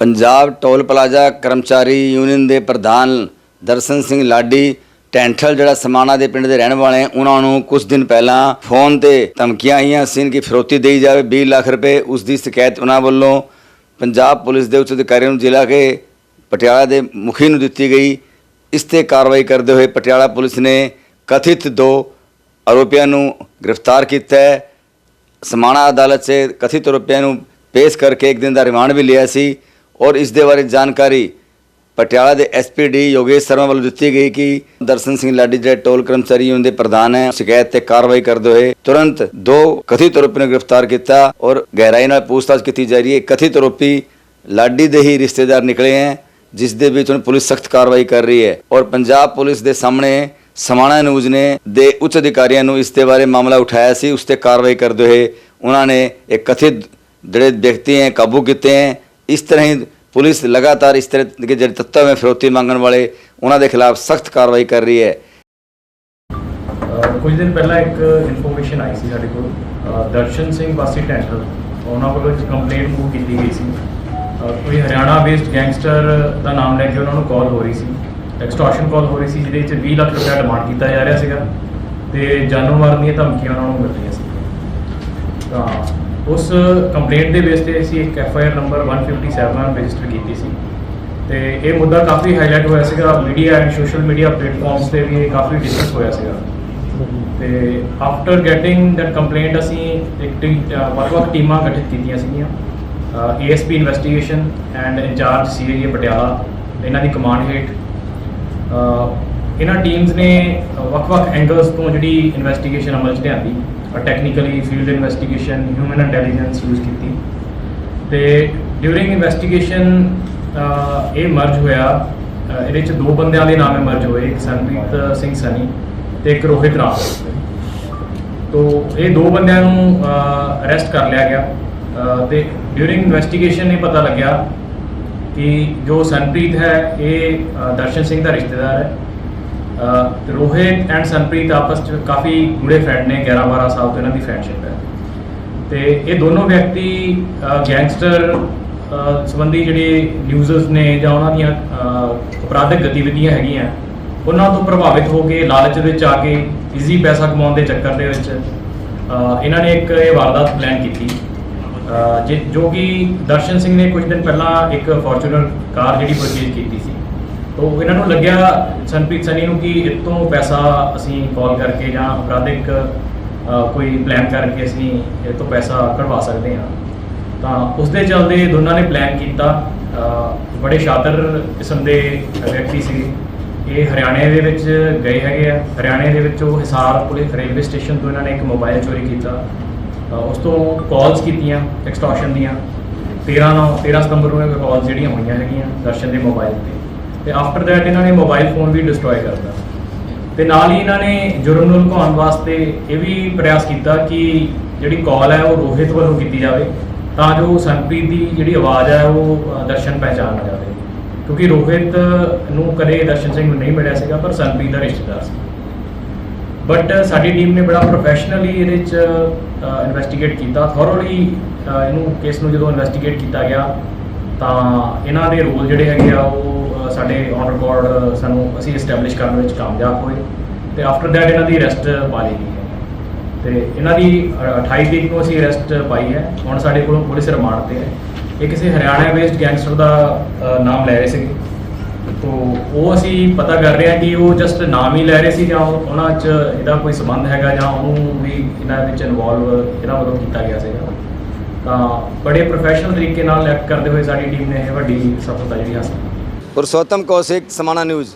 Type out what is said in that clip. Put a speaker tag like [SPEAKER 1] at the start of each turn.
[SPEAKER 1] Punjab toll plaza ਕਰਮਚਾਰੀ union ਦੇ ਪ੍ਰਧਾਨ ਦਰਸ਼ਨ ਸਿੰਘ ਲਾਡੀ, ਟੈਂਠਲ ਜਿਹੜਾ ਸਮਾਣਾ ਦੇ ਪਿੰਡ ਦੇ ਰਹਿਣ ਵਾਲੇ ਉਹਨਾਂ ਨੂੰ ਕੁਝ ਦਿਨ ਪਹਿਲਾਂ ਫੋਨ ਤੇ ਧਮਕੀਆਂ ਆਈਆਂ ਸੀ ਕਿ ਫਿਰੋਤੀ ਦੇਈ ਜਾਵੇ 20 ਲੱਖ ਰੁਪਏ। ਉਸ ਦੀ ਸ਼ਿਕਾਇਤ ਉਹਨਾਂ ਵੱਲੋਂ ਪੰਜਾਬ ਪੁਲਿਸ ਦੇ ਉੱਚ ਅਧਿਕਾਰੀਆਂ ਨੂੰ ਜ਼ਿਲ੍ਹਾ ਕੇ ਪਟਿਆਲਾ ਦੇ ਮੁਖੀ ਨੂੰ ਦਿੱਤੀ ਗਈ। ਇਸ ਤੇ ਕਾਰਵਾਈ ਕਰਦੇ ਹੋਏ ਪਟਿਆਲਾ ਪੁਲਿਸ ਨੇ ਕਥਿਤ ਦੋ ਆਰੋਪੀਆਂ ਨੂੰ ਗ੍ਰਿਫਤਾਰ ਕੀਤਾ ਹੈ। ਸਮਾਣਾ ਅਦਾਲਤ 'ਚ ਕਥਿਤ ਆਰੋਪੀਆਂ ਨੂੰ ਪੇਸ਼ ਕਰਕੇ ਇੱਕ ਦਿਨ ਦਾ ਰਿਮਾਂਡ ਵੀ ਲਿਆ ਸੀ। ਔਰ ਇਸ ਦੇ ਬਾਰੇ ਜਾਣਕਾਰੀ ਪਟਿਆਲਾ ਦੇ ਐਸਪੀਡੀ ਯੋਗੇਸ਼ ਸ਼ਰਮਾ ਵੱਲੋਂ ਦਿੱਤੀ ਗਈ ਕਿ ਦਰਸ਼ਨ ਸਿੰਘ ਲਾਡੀ, ਜਿਹੜੇ ਟੋਲ ਕਰਮਚਾਰੀ ਯੂਨੀਅਨ ਦੇ ਪ੍ਰਧਾਨ ਹੈ। ਸ਼ਿਕਾਇਤ ਤੇ ਕਾਰਵਾਈ ਕਰਦੇ ਹੋਏ ਤੁਰੰਤ ਦੋ ਕਥਿਤ ਆਰੋਪੀ ਨੂੰ ਗ੍ਰਿਫਤਾਰ ਕੀਤਾ ਔਰ ਗਹਿਰਾਈ ਨਾਲ ਪੁੱਛਤਾਛ ਕੀਤੀ ਜਾ ਰਹੀ ਹੈ। ਕਥਿਤ ਆਰੋਪੀ ਲਾਡੀ ਦੇ ਹੀ ਰਿਸ਼ਤੇਦਾਰ ਨਿਕਲੇ ਹੈ, ਜਿਸ ਦੇ ਵਿੱਚ ਹੁਣ ਪੁਲਿਸ ਸਖਤ ਕਾਰਵਾਈ ਕਰ ਰਹੀ ਹੈ ਔਰ ਪੰਜਾਬ ਪੁਲਿਸ ਦੇ ਸਾਹਮਣੇ ਸਮਾਣਾ ਨਿਊਜ਼ ਨੇ ਦੇ ਉੱਚ ਅਧਿਕਾਰੀਆਂ ਨੂੰ ਇਸ ਦੇ ਬਾਰੇ ਮਾਮਲਾ ਉਠਾਇਆ ਸੀ। ਉਸ ਤੇ ਕਾਰਵਾਈ ਕਰਦੇ ਹੋਏ ਉਹਨਾਂ ਨੇ ਇੱਕ ਕਥਿਤ ਜਿਹੜੇ ਵਿਅਕਤੀ ਹੈ, ਕਾਬੂ ਕੀਤੇ ਹੈ। ਇਸ ਤਰ੍ਹਾਂ ਹੀ ਪੁਲਿਸ ਲਗਾਤਾਰ ਇਸ ਤਰ੍ਹਾਂ ਦੇ ਜਿਹੜੇ ਤੱਤਾਂ ਵਿੱਚ ਫਿਰੌਤੀ ਮੰਗਣ ਵਾਲੇ, ਉਹਨਾਂ ਦੇ ਖਿਲਾਫ ਸਖਤ ਕਾਰਵਾਈ ਕਰ ਰਹੀ ਹੈ।
[SPEAKER 2] ਕੁਝ ਦਿਨ ਪਹਿਲਾਂ ਇੱਕ ਇਨਫੋਰਮੇਸ਼ਨ ਆਈ ਸੀ ਸਾਡੇ ਕੋਲ। ਅਹ ਦਰਸ਼ਨ ਸਿੰਘ ਵਾਸੀ ਟੈਂਟਲ ਉਹਨਾਂ ਵੱਲੋਂ ਇੱਕ ਕੰਪਲੇਂਟ ਮੂਵ ਕੀਤੀ ਗਈ ਸੀ। ਅਹ ਕੋਈ ਹਰਿਆਣਾ ਬੇਸਡ ਗੈਂਗਸਟਰ ਦਾ ਨਾਮ ਲੈ ਕੇ ਉਹਨਾਂ ਨੂੰ ਕਾਲ ਹੋ ਰਹੀ ਸੀ। ਐਕਸਟੋਰਸ਼ਨ ਕਾਲ ਹੋ ਰਹੀ ਸੀ, ਜਿਹਦੇ ਵਿੱਚ 20 ਲੱਖ ਰੁਪਏ ਡਿਮਾਂਡ ਕੀਤਾ ਜਾ ਰਿਹਾ ਸੀਗਾ। ਤੇ ਜਾਨੋਂ ਮਾਰਨ ਦੀਆਂ ਧਮਕੀਆਂ ਉਹਨਾਂ ਨੂੰ ਮਿਲ ਰਹੀਆਂ ਸੀ। ਤਾਂ ਉਸ ਕੰਪਲੇਂਟ ਦੇ ਬੇਸ ਤੇ ਅਸੀਂ ਇੱਕ F I R number 157 register ਕੀਤੀ ਸੀ। ਤੇ ਇਹ ਮੁੱਦਾ ਕਾਫੀ ਹਾਈਲਾਈਟ ਹੋਇਆ ਸੀਗਾ। Media and social media platforms ਤੇ ਵੀ ਇਹ ਕਾਫੀ ਡਿਸਕਸ ਹੋਇਆ ਸੀਗਾ। ਤੇ ਆਫਟਰ ਗੈਟਿੰਗ ਦੈਟ ਕੰਪਲੇਂਟ ਅਸੀਂ ਇੱਕ ਵੱਖ-ਵੱਖ ਟੀਮਾਂ ਗਠਿਤ ਕੀਤੀਆਂ ਸੀਗੀਆਂ। ASP investigation and incharge CIA Patiala, ਇਹਨਾਂ ਦੀ ਕਮਾਂਡ ਹੇਠ। ਇਹਨਾਂ ਟੀਮਸ ਨੇ ਵੱਖ-ਵੱਖ ਐਂਗਲਸ ਤੋਂ ਜਿਹੜੀ ਇਨਵੈਸਟੀਗੇਸ਼ਨ ਅਮਲ 'ਚ ਲਿਆਂਦੀ। Technically field investigation human intelligence use ਕੀਤੀ। ਤੇ ਡਿਊਰਿੰਗ ਇਨਵੈਸਟੀਗੇਸ਼ਨ ਇਹ ਮਰਜ ਹੋਇਆ। ਇਹਦੇ ਚ ਦੋ ਬੰਦਿਆਂ ਦੇ ਨਾਮ ਮਰਜ ਹੋਏ, ਇੱਕ ਸੰਪ੍ਰੀਤ ਸਿੰਘ ਸਨੀ ਤੇ ਇੱਕ ਰੋਹਿਤ ਰਾਮ। ਤੋ ਇਹ ਦੋ ਬੰਦਿਆਂ ਨੂੰ ਅਰੈਸਟ ਕਰ ਲਿਆ ਗਿਆ। ਅਹ, ਤੇ ਡਿਊਰਿੰਗ ਇਨਵੈਸਟੀਗੇਸ਼ਨ ਇਹ ਪਤਾ ਲੱਗਿਆ ਕਿ ਜੋ ਸੰਪ੍ਰੀਤ ਹੈ, ਇਹ ਦਰਸ਼ਨ ਸਿੰਘ ਦਾ ਰਿਸ਼ਤੇਦਾਰ ਹੈ। ਤੇ ਰੋਹਿਤ ਐਂਡ ਸੰਪ੍ਰੀਤ ਆਪਸ ਚ ਕਾਫੀ ਗੂੜੇ ਫਰੈਂਡ ਨੇ 11 12 ਸਾਲ ਤੋਂ ਇਹਨਾਂ ਦੀ ਫਰੈਂਡਸ਼ਿਪ ਹੈ। ਤੇ ਇਹ ਦੋਨੋਂ ਵਿਅਕਤੀ ਗੈਂਗਸਟਰ ਸੰਬੰਧੀ ਜਿਹੜੇ ਨਿਊਜ਼ਸ ਨੇ ਜਾਂ ਉਹਨਾਂ ਦੀਆਂ ਅਪਰਾਧਿਕ ਗਤੀਵਿਧੀਆਂ ਹੈਗੀਆਂ ਉਹਨਾਂ ਤੋਂ ਪ੍ਰਭਾਵਿਤ ਹੋ ਕੇ ਲਾਲਚ ਵਿੱਚ ਆ ਕੇ ਈਜ਼ੀ ਪੈਸਾ ਕਮਾਉਣ ਦੇ ਚੱਕਰ ਦੇ ਵਿੱਚ ਇਹਨਾਂ ਨੇ ਇੱਕ ਇਹ ਵਾਰਦਾਤ ਪਲਾਨ ਕੀਤੀ। ਅਹ, ਜੋ ਕਿ ਦਰਸ਼ਨ ਸਿੰਘ ਨੇ ਕੁਝ ਦਿਨ ਪਹਿਲਾਂ ਇੱਕ ਫੋਰਚੂਨਰ ਕਾਰ ਜਿਹੜੀ ਪਰਚੇਜ਼ ਕੀਤੀ ਸੀ। ਤੋ ਇਹਨਾਂ ਨੂੰ ਲੱਗਿਆ ਸੰਪ੍ਰੀਤ ਸਨੀ ਨੂੰ ਕਿ ਇਹ ਤੋਂ ਪੈਸਾ ਅਸੀਂ ਕਾਲ ਕਰਕੇ ਜਾਂ ਅਪਰਾਧਿਕ ਕੋਈ ਪਲਾਨ ਕਰਕੇ ਅਸੀਂ ਇਹ ਤੋਂ ਪੈਸਾ ਕਢਵਾ ਸਕਦੇ ਹਾਂ। ਤਾਂ ਉਸ ਦੇ ਚੱਲਦੇ ਦੋਨਾਂ ਨੇ ਪਲਾਨ ਕੀਤਾ। ਬੜੇ ਸ਼ਾਤਰ ਕਿਸਮ ਦੇ ਵਿਅਕਤੀ ਸੀ। ਇਹ ਹਰਿਆਣੇ ਦੇ ਵਿੱਚ ਗਏ ਹੈਗੇ ਆ। ਹਰਿਆਣੇ ਦੇ ਵਿੱਚ ਉਹ ਹਿਸਾਰ ਪੁਲਿਸ ਰੇਲਵੇ ਸਟੇਸ਼ਨ ਤੋਂ ਇਹਨਾਂ ਨੇ ਇੱਕ ਮੋਬਾਈਲ ਚੋਰੀ ਕੀਤਾ। ਉਸ ਤੋਂ ਕਾਲਸ ਕੀਤੀਆਂ ਐਕਸਟੋਰਸ਼ਨ ਦੀਆਂ। 13 ਨੂੰ 13 ਸਤੰਬਰ ਨੂੰ ਇਹ ਕਾਲਸ ਜਿਹੜੀਆਂ ਹੋਈਆਂ ਹੈਗੀਆਂ ਦਰਸ਼ਨ ਦੇ ਮੋਬਾਈਲ ਤੇ। ਤੇ ਆਫਟਰ ਦੈਟ ਇਹਨਾਂ ਨੇ ਮੋਬਾਈਲ ਫੋਨ ਵੀ ਡਿਸਟਰੋਏ ਕਰਤਾ ਤੇ ਨਾਲ ਹੀ ਇਹਨਾਂ ਨੇ ਜੁਰਮ ਨੂੰ ਲੁਕਾਉਣ ਵਾਸਤੇ ਇਹ ਵੀ ਪ੍ਰਯਾਸ ਕੀਤਾ ਕਿ ਜਿਹੜੀ ਕਾਲ ਹੈ ਉਹ ਰੋਹਿਤ ਵੱਲੋਂ ਕੀਤੀ ਜਾਵੇ, ਤਾਂ ਜੋ ਸੰਪ੍ਰੀਤ ਦੀ ਜਿਹੜੀ ਆਵਾਜ਼ ਹੈ ਉਹ ਦਰਸ਼ਨ ਪਹਿਚਾਨ ਨਾ ਜਾਵੇ। ਕਿਉਂਕਿ ਰੋਹਿਤ ਨੂੰ ਕਦੇ ਦਰਸ਼ਨ ਸਿੰਘ ਨੂੰ ਨਹੀਂ ਮਿਲਿਆ ਸੀਗਾ, ਪਰ ਸੰਪ੍ਰੀਤ ਦਾ ਰਿਸ਼ਤੇਦਾਰ ਸੀ। ਬਟ ਸਾਡੀ ਟੀਮ ਨੇ ਬੜਾ ਪ੍ਰੋਫੈਸ਼ਨਲੀ ਇਹਦੇ ਚ ਇਨਵੈਸਟੀਗੇਟ ਕੀਤਾ। ਥੋਰੋਲੀ ਇਹਨੂੰ ਕੇਸ ਨੂੰ ਜਦੋਂ ਇਨਵੈਸਟੀਗੇਟ ਕੀਤਾ ਗਿਆ, ਤਾਂ ਇਹਨਾਂ ਦੇ ਰੋਲ ਜਿਹੜੇ ਹੈਗੇ ਆ, ਉਹ ਸਾਡੇ ਔਨ ਰਿਕਾਰਡ ਸਾਨੂੰ ਅਸੀਂ ਐਸਟੈਬਲਿਸ਼ ਕਰਨ ਵਿੱਚ ਕਾਮਯਾਬ ਹੋਏ ਤੇ ਆਫਟਰ ਦੈਟ ਇਹਨਾਂ ਦੀ ਅਰੈਸਟ ਪਾ ਲਈ ਗਈ ਹੈ। ਤੇ ਇਹਨਾਂ ਦੀ ਅ, 28 ਤਰੀਕ ਨੂੰ ਅਸੀਂ ਅਰੈਸਟ ਪਾਈ ਹੈ। ਹੁਣ ਸਾਡੇ ਕੋਲੋਂ ਪੁਲਿਸ ਰਿਮਾਂਡ ਤੇ ਹੈ। ਇਹ ਕਿਸੇ ਹਰਿਆਣਾ ਬੇਸਡ ਗੈਂਗਸਟਰ ਦਾ ਨਾਮ ਲੈ ਰਹੇ ਸੀਗੇ। ਤੋ ਉਹ ਅਸੀਂ ਪਤਾ ਕਰ ਰਹੇ ਹਾਂ ਕਿ ਉਹ ਜਸਟ ਨਾਮ ਹੀ ਲੈ ਰਹੇ ਸੀ ਜਾਂ ਉਹਨਾਂ 'ਚ ਇਹਦਾ ਕੋਈ ਸੰਬੰਧ ਹੈਗਾ ਜਾਂ ਉਹਨੂੰ ਵੀ ਇਹਨਾਂ ਵਿੱਚ ਇਨਵੋਲਵ ਇਹਨਾਂ ਵੱਲੋਂ ਕੀਤਾ ਗਿਆ ਸੀਗਾ। ਤਾਂ ਬੜੇ ਪ੍ਰੋਫੈਸ਼ਨਲ ਤਰੀਕੇ ਨਾਲ ਐਕਟ ਕਰਦੇ ਹੋਏ ਸਾਡੀ ਟੀਮ ਨੇ ਇਹ ਵੱਡੀ ਸਫਲਤਾ ਜਿਹੜੀ ਹਾਸਲ ਕੀਤੀ।
[SPEAKER 1] ਪੁਰਸ਼ੋਤਮ ਕੌਸ਼ਿਕ ਸਮਾਣਾ ਨਿਊਜ਼